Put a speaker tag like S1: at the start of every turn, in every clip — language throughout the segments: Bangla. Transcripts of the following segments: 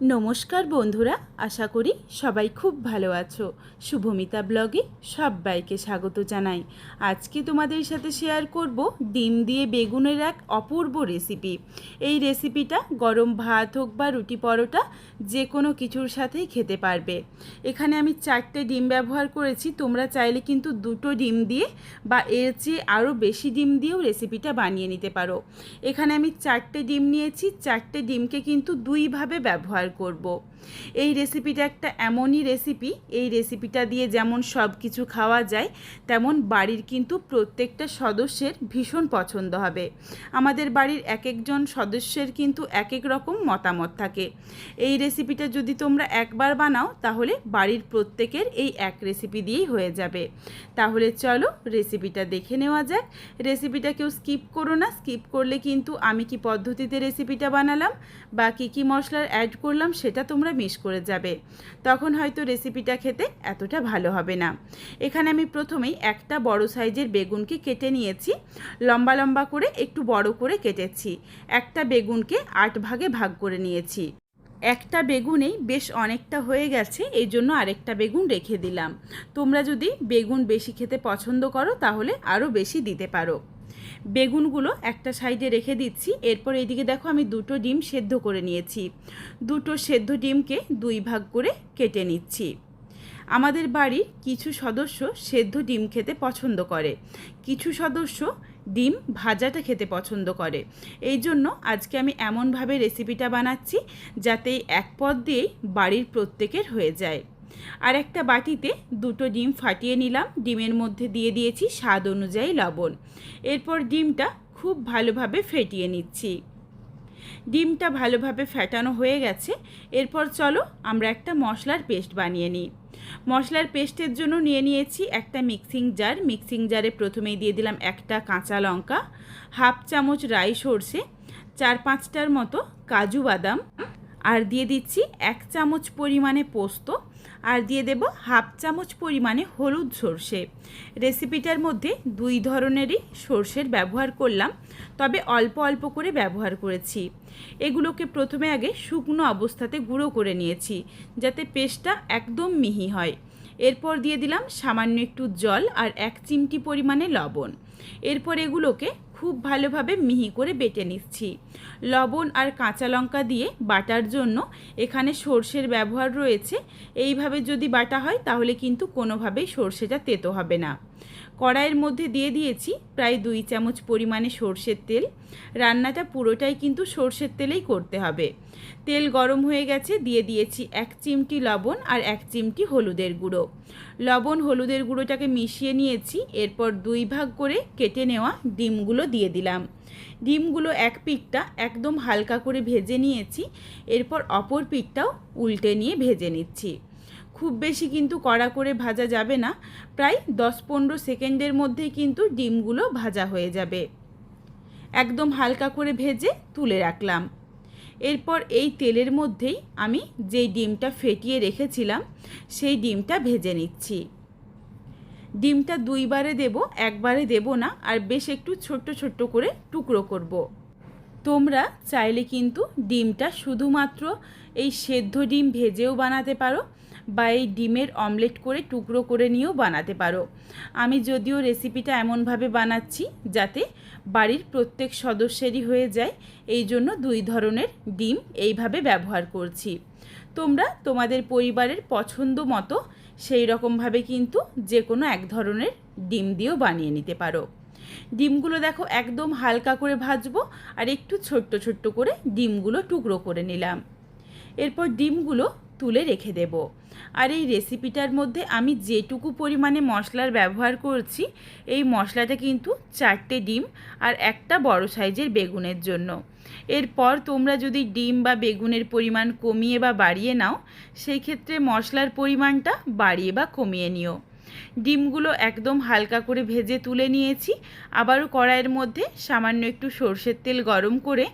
S1: নমস্কার বন্ধুরা, আশা করি সবাই খুব ভালো আছো। শুভমিতা ব্লগে সবাইকে স্বাগত জানাই। আজকে তোমাদের সাথে শেয়ার করব ডিম দিয়ে বেগুনের এক অপূর্ব রেসিপি এই রেসিপিটা গরম ভাত হোক বা রুটি পরোটা যে কোনো কিছুর সাথেই খেতে পারবে। এখানে আমি চারটে ডিম ব্যবহার করেছি, তোমরা চাইলে কিন্তু দুটো ডিম দিয়ে বা এর চেয়ে আরও বেশি ডিম দিয়েও রেসিপিটা বানিয়ে নিতে পারো। এখানে আমি চারটে ডিম নিয়েছি, চারটে ডিমকে কিন্তু দুইভাবে ব্যবহার করব। এই রেসিপিটা একটা এমনই রেসিপি এই রেসিপিটা দিয়ে যেমন সব কিছু খাওয়া যায়, তেমন বাড়ির কিন্তু প্রত্যেকটা সদস্যের ভীষণ পছন্দ হবে। আমাদের বাড়ির এক একজন সদস্যের কিন্তু এক এক রকম মতামত থাকে। এই রেসিপিটা যদি তোমরা একবার বানাও, তাহলে বাড়ির প্রত্যেকের এই এক রেসিপি দিয়েই হয়ে যাবে। তাহলে চলো রেসিপিটা দেখে নেওয়া যাক। রেসিপিটা কেউ স্কিপ করো না স্কিপ করলে কিন্তু আমি কি পদ্ধতিতে রেসিপিটা বানালাম বা কী কী মশলার অ্যাড করলাম, সেটা তোমরা মিস করে যাবে। তখন হয়তো রেসিপিটা খেতে এতটা ভালো হবে না। এখানে আমি প্রথমেই একটা বড় সাইজের বেগুনকে কেটে নিয়েছি। লম্বা লম্বা করে একটু বড় করে কেটেছি। একটা বেগুনকে আট ভাগে ভাগ করে নিয়েছি। একটা বেগুনেই বেশ অনেকটা হয়ে গেছে, এই জন্য আরেকটা বেগুন রেখে দিলাম। তোমরা যদি বেগুন বেশি খেতে পছন্দ করো, তাহলে আরও বেশি দিতে পারো। বেগুনগুলো একটা সাইডে রেখে দিচ্ছি। এরপর এইদিকে দেখো আমি দুটো ডিম সেদ্ধ করে নিয়েছি। দুটো সেদ্ধ ডিমকে দুই ভাগ করে কেটে নিচ্ছি। আমাদের বাড়ির কিছু সদস্য সেদ্ধ ডিম খেতে পছন্দ করে। কিছু সদস্য ডিম ভাজাটা খেতে পছন্দ করে। এই জন্য আজকে আমি এমনভাবে রেসিপিটা বানাচ্ছি যাতে এক পদ দিয়েই বাড়ির প্রত্যেকের হয়ে যায়। আর একটা বাটিতে দুটো ডিম ফাটিয়ে নিলাম। ডিমের মধ্যে দিয়ে দিয়েছি স্বাদ অনুযায়ী লবণ। এরপর ডিমটা খুব ভালোভাবে ফেটিয়ে নিচ্ছি। ডিমটা ভালোভাবে ফেটানো হয়ে গেছে। এরপর চলো আমরা একটা মশলার পেস্ট বানিয়ে নিই। মশলার পেস্টের জন্য নিয়ে নিয়েছি একটা মিক্সিং জার। মিক্সিং জারে প্রথমেই দিয়ে দিলাম একটা কাঁচা লঙ্কা, হাফ চামচ রাই সর্ষে, চার পাঁচটার মতো কাজু বাদাম, আর দিয়ে দিচ্ছি এক চামচ পরিমাণে পোস্ত আর দিয়ে দেব হাফ চামচ পরিমাণে হলুদ সর্ষে। রেসিপিটার মধ্যে দুই ধরনেরই সর্ষের ব্যবহার করলাম, তবে অল্প অল্প করে ব্যবহার করেছি। এগুলোকে প্রথমে আগে শুকনো অবস্থাতে গুঁড়ো করে নিয়েছি, যাতে পেস্টটা একদম মিহি হয়। এরপর দিয়ে দিলাম সামান্য একটু জল আর এক চিমটি পরিমাণে লবণ। এরপর এগুলোকে খুব ভালোভাবে মিহি করে বেটে নিচ্ছি। লবণ আর কাঁচা লঙ্কা দিয়ে বাটার জন্য এখানে সর্ষের ব্যবহার রয়েছে। এইভাবে যদি বাটা হয়, তাহলে কিন্তু কোনোভাবেই সর্ষেটা তেতো হবে না। কড়াইয়ের মধ্যে দিয়ে দিয়েছি প্রায় দুই চামচ পরিমাণে সর্ষের তেল। রান্নাটা পুরোটাই কিন্তু সর্ষের তেলেই করতে হবে। তেল গরম হয়ে গেছে, দিয়ে দিয়েছি এক চিমটি লবণ আর এক চিমটি হলুদের গুঁড়ো। লবণ, হলুদের গুঁড়োটাকে মিশিয়ে নিয়েছি, এরপর দুই ভাগ করে কেটে নেওয়া ডিমগুলো দিয়ে দিলাম। ডিমগুলো এক পিঠটা একদম হালকা করে ভেজে নিয়েছি, এরপর অপর পিঠটাও উল্টে নিয়ে ভেজে নিচ্ছি। খুব বেশি কিন্তু কড়া করে ভাজা যাবে না। প্রায় দশ পনেরো সেকেন্ডের মধ্যেই কিন্তু ডিমগুলো ভাজা হয়ে যাবে। একদম হালকা করে ভেজে তুলে রাখলাম। এরপর এই তেলের মধ্যেই আমি যেই ডিমটা ফেটিয়ে রেখেছিলাম, সেই ডিমটা ভেজে নিচ্ছি। ডিমটা দুইবারে দেব, একবারে দেব না, আর বেশ একটু ছোট্ট ছোট্ট করে টুকরো করব। তোমরা চাইলে কিন্তু ডিমটা শুধুমাত্র এই সেদ্ধ ডিম ভেজেও বানাতে পারো বা এই ডিমের অমলেট করে টুকরো করে নিয়েও বানাতে পারো। আমি যদিও রেসিপিটা এমনভাবে বানাচ্ছি যাতে বাড়ির প্রত্যেক সদস্যেরই হয়ে যায়, এই জন্য দুই ধরনের ডিম এইভাবে ব্যবহার করছি। তোমরা তোমাদের পরিবারের পছন্দ মতো সেই রকমভাবে কিন্তু যে কোনো এক ধরনের ডিম দিয়েও বানিয়ে নিতে পারো। ডিমগুলো দেখো একদম হালকা করে ভাজবো আর একটু ছোট্ট ছোট্ট করে ডিমগুলো টুকরো করে নিলাম। এরপর ডিমগুলো তুলে রেখে দেব। আর এই রেসিপিটার মধ্যে আমি যেটুকু পরিমাণে মশলার ব্যবহার করছি, এই মশলাটা কিন্তু চারটে ডিম আর একটা বড় সাইজের বেগুনের জন্য। এরপর তোমরা যদি ডিম বা বেগুনের পরিমাণ কমিয়ে বা বাড়িয়ে নাও, সেই ক্ষেত্রে মশলার পরিমাণটা বাড়িয়ে বা কমিয়ে নিও। ডিমগুলো একদম হালকা করে ভেজে তুলে নিয়েছি। আবারও কড়াইয়ের মধ্যে সামান্য একটু সর্ষের তেল গরম করে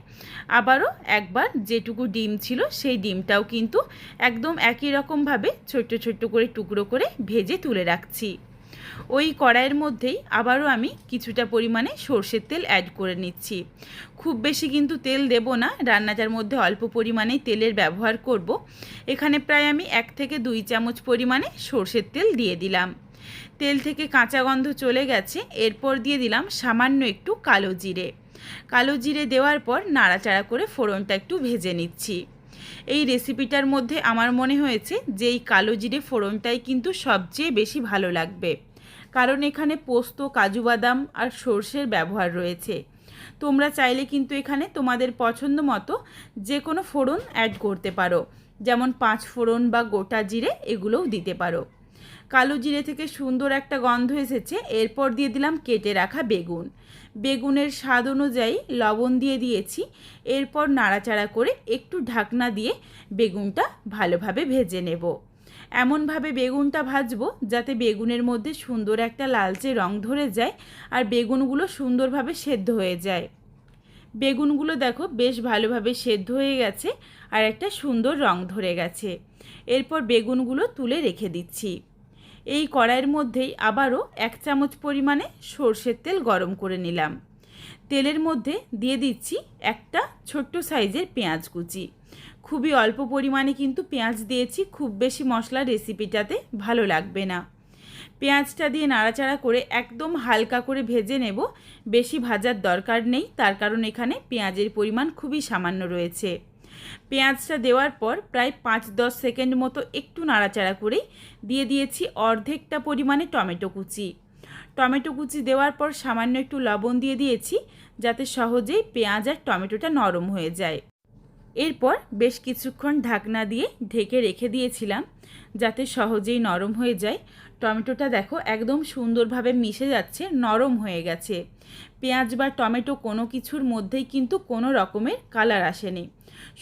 S1: আবারও একবার যেটুকু ডিম ছিল সেই ডিমটাও কিন্তু একদম একই রকমভাবে ছোট্ট ছোট্ট করে টুকরো করে ভেজে তুলে রাখছি। ওই কড়াইয়ের মধ্যেই আবারও আমি কিছুটা পরিমাণে সর্ষের তেল অ্যাড করে নিচ্ছি। খুব বেশি কিন্তু তেল দেব না, রান্নাটার মধ্যে অল্প পরিমাণেই তেলের ব্যবহার করব। এখানে প্রায় আমি এক থেকে দুই চামচ পরিমাণে সর্ষের তেল দিয়ে দিলাম। তেল থেকে কাঁচা গন্ধ চলে গেছে, এরপর দিয়ে দিলাম সামান্য একটু কালো জিরে। কালো জিরে দেওয়ার পর নাড়াচাড়া করে ফোড়নটা একটু ভেজে নিচ্ছি। এই রেসিপিটার মধ্যে আমার মনে হয়েছে যে এই কালো জিরে ফোড়নটাই কিন্তু সবচেয়ে বেশি ভালো লাগবে। কারণ এখানে পোস্ত, কাজু বাদাম আর সর্ষের ব্যবহার রয়েছে। তোমরা চাইলে কিন্তু এখানে তোমাদের পছন্দ মতো যে কোনো ফোড়ন অ্যাড করতে পারো। যেমন পাঁচ ফোড়ন বা গোটা জিরে এগুলোও দিতে পারো। কালো জিরে থেকে সুন্দর একটা গন্ধ এসেছে। এরপর দিয়ে দিলাম কেটে রাখা বেগুন। বেগুনের স্বাদ অনুযায়ী লবণ দিয়ে দিয়েছি। এরপর নাড়াচাড়া করে একটু ঢাকনা দিয়ে বেগুনটা ভালোভাবে ভেজে নেব। এমনভাবে বেগুনটা ভাজবো যাতে বেগুনের মধ্যে সুন্দর একটা লালচে রং ধরে যায় আর বেগুনগুলো সুন্দরভাবে সেদ্ধ হয়ে যায়। বেগুনগুলো দেখো বেশ ভালোভাবে সেদ্ধ হয়ে গেছে আর একটা সুন্দর রং ধরে গেছে। এরপর বেগুনগুলো তুলে রেখে দিচ্ছি। এই কড়াইয়ের মধ্যেই আবারও এক চামচ পরিমাণে সর্ষের তেল গরম করে নিলাম। তেলের মধ্যে দিয়ে দিচ্ছি একটা ছোট্ট সাইজের পেঁয়াজ কুচি। খুবই অল্প পরিমাণে কিন্তু পেঁয়াজ দিয়েছি, খুব বেশি মশলা রেসিপিটাতে ভালো লাগবে না। পেঁয়াজটা দিয়ে নাড়াচাড়া করে একদম হালকা করে ভেজে নেব। বেশি ভাজার দরকার নেই, তার কারণ এখানে পেঁয়াজের পরিমাণ খুবই সামান্য রয়েছে। পেঁয়াজটা দেওয়ার পর প্রায় পাঁচ দশ সেকেন্ড মতো একটু নাড়াচাড়া করেই দিয়ে দিয়েছি অর্ধেকটা পরিমাণে টমেটো কুচি। টমেটো কুচি দেওয়ার পর সামান্য একটু লবণ দিয়ে দিয়েছি যাতে সহজেই পেঁয়াজ আর টমেটোটা নরম হয়ে যায়। এরপর বেশ কিছুক্ষণ ঢাকনা দিয়ে ঢেকে রেখে দিয়েছিলাম, যাতে সহজেই নরম হয়ে যায়। টমেটোটা দেখো একদম সুন্দরভাবে মিশে যাচ্ছে, নরম হয়ে গেছে। পেঁয়াজ বা টমেটো কোনো কিছুর মধ্যেই কিন্তু কোনো রকমের কালার আসেনি,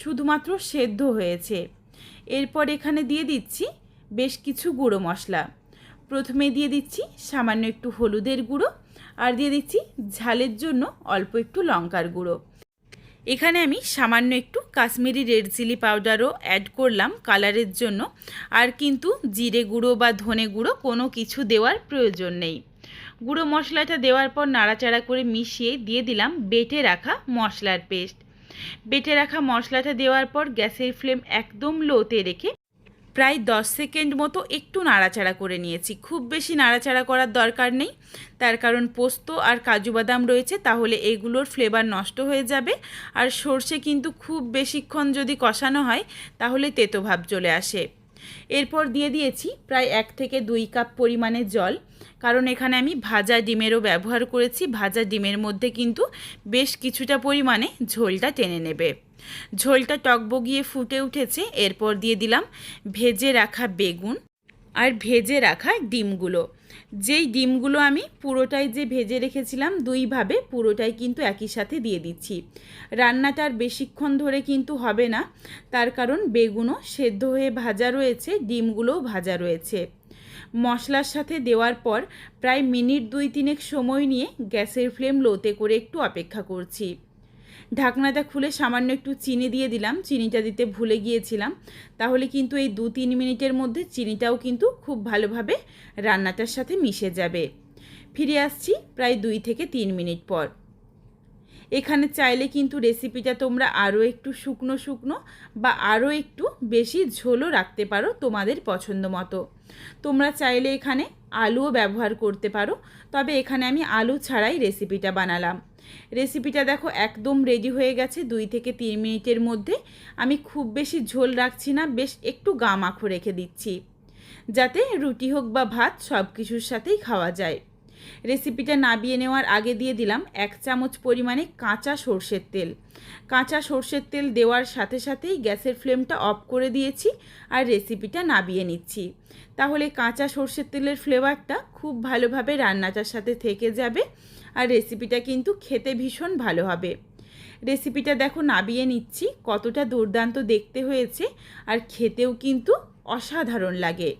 S1: শুধুমাত্র সেদ্ধ হয়েছে। এরপর এখানে দিয়ে দিচ্ছি বেশ কিছু গুঁড়ো মশলা। প্রথমে দিয়ে দিচ্ছি সামান্য একটু হলুদের গুঁড়ো আর দিয়ে দিচ্ছি ঝালের জন্য অল্প একটু লঙ্কার গুঁড়ো। এখানে আমি সামান্য একটু কাশ্মীরি রেড চিলি পাউডারও অ্যাড করলাম কালারের জন্য। আর কিন্তু জিরে গুঁড়ো বা ধনে গুঁড়ো কোনো কিছু দেওয়ার প্রয়োজন নেই। গুঁড়ো মশলাটা দেওয়ার পর নাড়াচাড়া করে মিশিয়ে দিয়ে দিলাম বেটে রাখা মশলার পেস্ট। বেটে রাখা মশলাটা দেওয়ার পর গ্যাসের ফ্লেম একদম লোতে রেখে প্রায় দশ সেকেন্ড মতো একটু নাড়াচাড়া করে নিয়েছি। খুব বেশি নাড়াচাড়া করার দরকার নেই। তার কারণ পোস্ত আর কাজু বাদাম রয়েছে, তাহলে এগুলোর ফ্লেভার নষ্ট হয়ে যাবে। আর সর্ষে কিন্তু খুব বেশিক্ষণ যদি কষানো হয়, তাহলে তেতো ভাব চলে আসে। এরপর দিয়ে দিয়েছি প্রায় এক থেকে দুই কাপ পরিমাণে জল। কারণ এখানে আমি ভাজা ডিমেরও ব্যবহার করেছি। ভাজা ডিমের মধ্যে কিন্তু বেশ কিছুটা পরিমাণে ঝোলটা টেনে নেবে। ঝোলটা টকবগিয়ে ফুটে উঠেছে। এরপর দিয়ে দিলাম ভেজে রাখা বেগুন। আর ভেজে রাখা ডিমগুলো। যেই ডিমগুলো আমি পুরোটাই যে ভেজে রেখেছিলাম, দুইভাবে পুরোটাই কিন্তু একই সাথে দিয়ে দিচ্ছি। রান্নাটা আর বেশিক্ষণ ধরে কিন্তু হবে না। তার কারণ বেগুনও সেদ্ধ হয়ে ভাজা রয়েছে, ডিমগুলোও ভাজা রয়েছে। মশলার সাথে দেওয়ার পর প্রায় মিনিট দুই তিনেক সময় নিয়ে গ্যাসের ফ্লেম লোতে করে একটু অপেক্ষা করছি। ঢাকনাটা খুলে সামান্য একটু চিনি দিয়ে দিলাম। চিনিটা দিতে ভুলে গিয়েছিলাম। তাহলে কিন্তু এই দু তিন মিনিটের মধ্যে চিনিটাও কিন্তু খুব ভালোভাবে রান্নাটার সাথে মিশে যাবে। ফিরে আসছি প্রায় দুই থেকে তিন মিনিট পর। এখানে চাইলে কিন্তু রেসিপিটা তোমরা আরও একটু শুকনো শুকনো বা আরও একটু বেশি ঝোলও রাখতে পারো তোমাদের পছন্দ মতো। তোমরা চাইলে এখানে আলুও ব্যবহার করতে পারো, তবে এখানে আমি আলু ছাড়াই রেসিপিটা বানালাম। রেসিপিটা দেখো একদম রেডি হয়ে গেছে দুই থেকে তিন মিনিটের মধ্যে। আমি খুব বেশি ঝোল রাখছি না, বেশ একটু গা মাখো রেখে দিচ্ছি। যাতে রুটি হোক বা ভাত সব কিছুর সাথেই খাওয়া যায়। রেসিপিটা নাবিয়ে নেওয়ার আগে দিয়ে দিলাম এক চামচ পরিমাণে কাঁচা সর্ষের তেল। কাঁচা সর্ষের তেল দেওয়ার সাথে সাথেই গ্যাসের ফ্লেমটা অফ করে দিয়েছি আর রেসিপিটা নাবিয়ে নিচ্ছি। তাহলে কাঁচা সর্ষের তেলের ফ্লেভারটা খুব ভালোভাবে রান্নাটার সাথে থেকে যাবে আর রেসিপিটা কিন্তু খেতে ভীষণ ভালো হবে। রেসিপিটা দেখো নাবিয়ে নিচ্ছি, কতটা দুর্দান্ত দেখতে হয়েছে আর খেতেও কিন্তু অসাধারণ লাগে।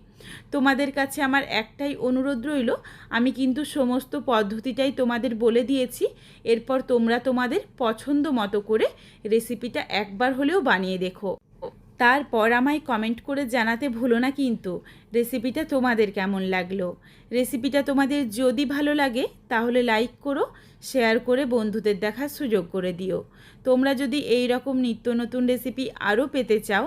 S1: তোমাদের কাছে আমার একটাই অনুরোধ রইল, আমি কিন্তু সমস্ত পদ্ধতিটাই তোমাদের বলে দিয়েছি, এরপর তোমরা তোমাদের পছন্দ মতো করে রেসিপিটা একবার হলেও বানিয়ে দেখো। তারপর আমায় কমেন্ট করে জানাতে ভুলো না কিন্তু, রেসিপিটা তোমাদের কেমন লাগল? রেসিপিটা তোমাদের যদি ভালো লাগে, তাহলে লাইক করো, শেয়ার করে বন্ধুদের দেখার সুযোগ করে দিও। তোমরা যদি এই রকম নিত্য নতুন রেসিপি আরও পেতে চাও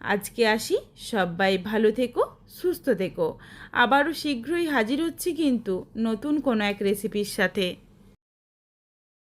S1: আজকে আসি। সবাই ভালো থেকো, সুস্থ থেকো। আবারও শীঘ্রই হাজির হচ্ছি কিন্তু নতুন কোনো এক রেসিপির সাথে।